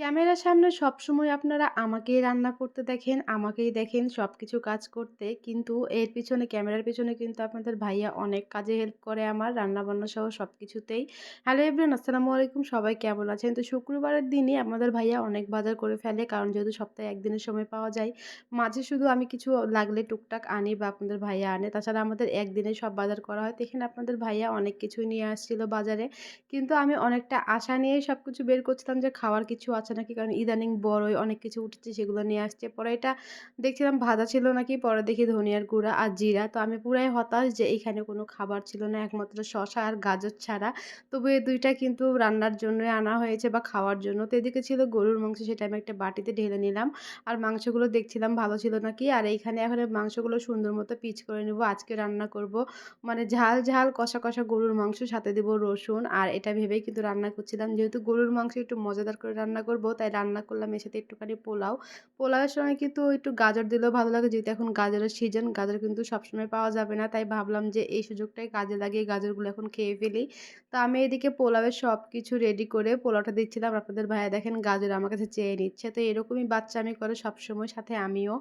ক্যামেরার সামনে সবসময় আপনারা আমাকেই রান্না করতে দেখেন, আমাকেই দেখেন সব কিছু কাজ করতে। কিন্তু এর পিছনে ক্যামেরার পেছনে কিন্তু আপনাদের ভাইয়া অনেক কাজে হেল্প করে আমার রান্নাবান্না সহ সব কিছুতেই হ্যালো এভরিওয়ান আসসালামু আলাইকুম। সবাই কেমন আছেন? তো শুক্রবারের দিনই আপনাদের ভাইয়া অনেক বাজার করে ফেলে। কারণ যেহেতু সপ্তাহে একদিনের সময় পাওয়া যায়। মাঝে শুধু আমি কিছু লাগলে টুকটাক আনি বা আপনাদের ভাইয়া আনে। তাছাড়া আমাদের একদিনে সব বাজার করা হয়। তো এখানে আপনাদের ভাইয়া অনেক কিছুই নিয়ে আসছিল বাজারে। কিন্তু আমি অনেকটা আশা নিয়েই সব কিছু বের করছিলাম যে খাওয়ার কিছু আছে নাকি? কারণ ইদানিং বড়ই অনেক কিছু উঠেছে, সেগুলো নিয়ে আসছে। পরে এটা দেখছিলাম ভাজা ছিল নাকি? পরে দেখি ধনিয়ার গুঁড়া আর জিরা। তো আমি পুরাই হতাশ যে এখানে কোনো খাবার ছিল না, একমাত্র শশা আর গাজর ছাড়া। তবু এই দুইটা কিন্তু রান্নার জন্যই আনা হয়েছে বা খাওয়ার জন্য। তো এদিকে ছিল গরুর মাংস, সেটা আমি একটা বাটিতে ঢেলে নিলাম। আর মাংসগুলো দেখছিলাম ভালো ছিল নাকি? আর এইখানে এখন মাংসগুলো সুন্দর মতো পিচ করে নেব। আজকে রান্না করব মানে ঝাল ঝাল কষা কষা গরুর মাংস, সাথে দেবো রসুন। আর এটা ভেবেই কিন্তু রান্না করছিলাম। যেহেতু গরুর মাংস একটু মজাদার করে রান্না করব, তাই রান্না করলাম এর সাথে একটুখানি পোলাও। পোলাওয়ের সময় কিন্তু একটু গাজর দিলেও ভালো লাগে, যেহেতু এখন গাজরের সিজন গাজর কিন্তু সবসময় পাওয়া যাবে না, তাই ভাবলাম যে এই সুযোগটাই কাজে লাগিয়ে গাজরগুলো এখন খেয়ে ফেলি। তো আমি এদিকে পোলাওয়ের সব কিছু রেডি করে পোলাওটা দিচ্ছিলাম। আপনাদের ভাইয়া দেখেন গাজর আমার কাছে চেয়ে নিচ্ছে, তো এরকমই বাচ্চা আমি করে সবসময়, সাথে আমিও।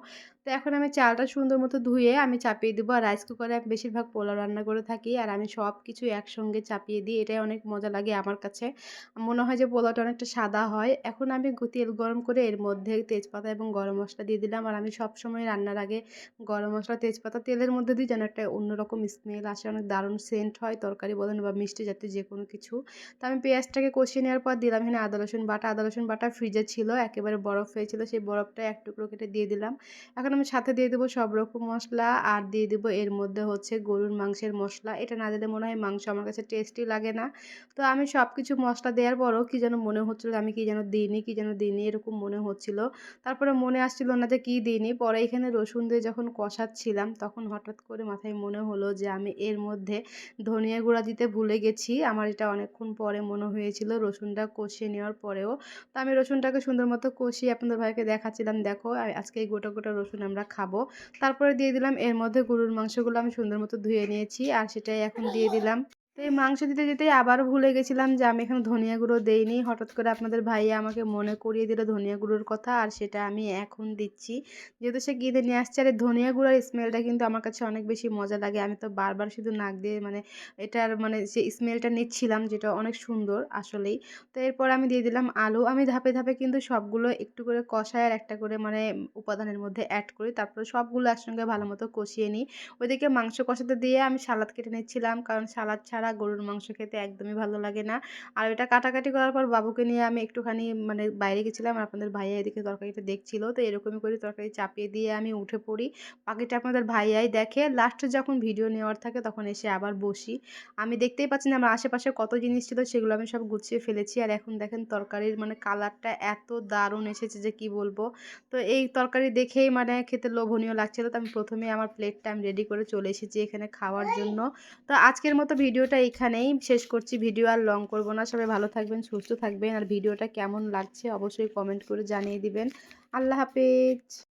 তো এখন আমি চালটা সুন্দর মতো ধুয়ে আমি চাপিয়ে দেবো, আর রাইস কুকারে আমি বেশিরভাগ পোলাও রান্না করে থাকি, আর আমি সব কিছু একসঙ্গে চাপিয়ে দিই, এটাই অনেক মজা লাগে আমার কাছে। মনে হয় যে পোলাওটা অনেকটা সাদা হয়, এখন আমি তেল গরম করে এর মধ্যে তেজপাতা এবং গরম মশলা দিয়ে দিলাম। আর আমি সব সময় রান্নার আগে গরম মশলা, তেজপাতা তেলের মধ্যে দিই যেন একটা অন্যরকম স্মেল আসে, অনেক দারুণ সেন্ট হয়, তরকারি বলেন বা মিষ্টি জাতীয় যে কোনো কিছু। তো আমি পেঁয়াজটাকে কষিয়ে নেওয়ার পর দিলাম এখানে আদা, রসুন বাটা। আদা, রসুন বাটা ফ্রিজে ছিল, একেবারে বরফ হয়েছিল সেই বরফটা এক টুকরো কেটে দিয়ে দিলাম। এখন আমি সাথে দিয়ে দেবো সব রকম মশলা আর দিয়ে দেবো এর মধ্যে হচ্ছে গরুর মাংসের মশলা। এটা না দিলে মনে হয় মাংস আমার কাছে টেস্টি লাগে না। তো আমি সব কিছু মশলা দেওয়ার পরও কী যেন মনে হচ্ছিল, আমি কী যেন দিইনি কী যেন দিইনি এরকম মনে হচ্ছিল। তারপরে মনে আসছিল না যে কী দিইনি পরে এখানে রসুন দিয়ে যখন কষাচ্ছিলাম, তখন হঠাৎ করে মাথায় মনে হলো যে আমি এর মধ্যে ধনিয়া গুঁড়া দিতে ভুলে গেছি। আমার এটা অনেকক্ষণ পরে মনে হয়েছিল রসুনটা কষিয়ে নেওয়ার পরেও। তো আমি রসুনটাকে সুন্দর মতো কষিয়ে আপনাদের ভাইকে দেখাচ্ছিলাম, দেখো আজকে এই গোটা গোটা রসুন আমরা খাব। তারপরে দিয়ে দিলাম, এর মধ্যে গরুর মাংসগুলো আমি সুন্দর মতো ধুয়ে নিয়েছি, আর সেটাই এখন দিয়ে দিলাম। তো এই মাংস দিতে যেতে আবার ভুলে গেছিলাম যে আমি এখানে ধনিয়া গুঁড়ো দেইনি। হঠাৎ করে আপনাদের ভাইয়া আমাকে মনে করিয়ে দিল ধনিয়া গুঁড়োর কথা আর সেটা আমি এখন দিচ্ছি। যেহেতু সে কিনে নিয়ে আসছে, আর ধনিয়া গুঁড়োর স্মেলটা কিন্তু আমার কাছে অনেক বেশি মজা লাগে। আমি তো বারবার শুধু নাক দিয়ে মানে এটার মানে যে স্মেলটা নিচ্ছিলাম যেটা অনেক সুন্দর আসলেই। তো এরপর আমি দিয়ে দিলাম আলু। আমি ধাপে ধাপে কিন্তু সবগুলো একটু করে কষায় আর একটা করে মানে উপাদানের মধ্যে অ্যাড করি। তারপরে সবগুলো একসঙ্গে ভালো মতো কষিয়ে নিই। ওইদিকে মাংস কষাতে দিয়ে আমি সালাদ কেটে নিচ্ছিলাম। কারণ সালাদ ছাড়া গরুর মাংস খেতে একদমই ভালো লাগে না। আর ওটা কাটাকাটি করার পর বাবুকে নিয়ে আমি একটুখানি মানে বাইরে গেছিলাম আর আপনাদের ভাইয়া এদিকে তরকারিটা দেখছিল, তো এরকমই করে তরকারি চাপিয়ে দিয়ে আমি উঠে পড়ি। পাখিটা আপনাদের ভাইয়াই দেখে লাস্টে যখন ভিডিও নেওয়ার থাকে তখন এসে আবার বসি। আমি দেখতেই পাচ্ছি না আমার আশেপাশে কত জিনিস ছিল সেগুলো আমি সব গুছিয়ে ফেলেছি। আর এখন দেখেন তরকারির মানে কালারটা এত দারুণ এসেছে যে কি বলব। তো এই তরকারি দেখেই মানে খেতে লোভনীয় লাগছিল। তো আমি প্রথমে আমার প্লেটটা আমি রেডি করে চলে এসেছি এখানে খাওয়ার জন্য। তো আজকের মতো ভিডিওটা এখানেই শেষ করছি ভিডিও, আর লং করব না। সবাই ভালো থাকবেন, সুস্থ থাকবেন। আর ভিডিওটা কেমন লাগছে অবশ্যই কমেন্ট করে জানিয়ে দিবেন। আল্লাহ হাফেজ।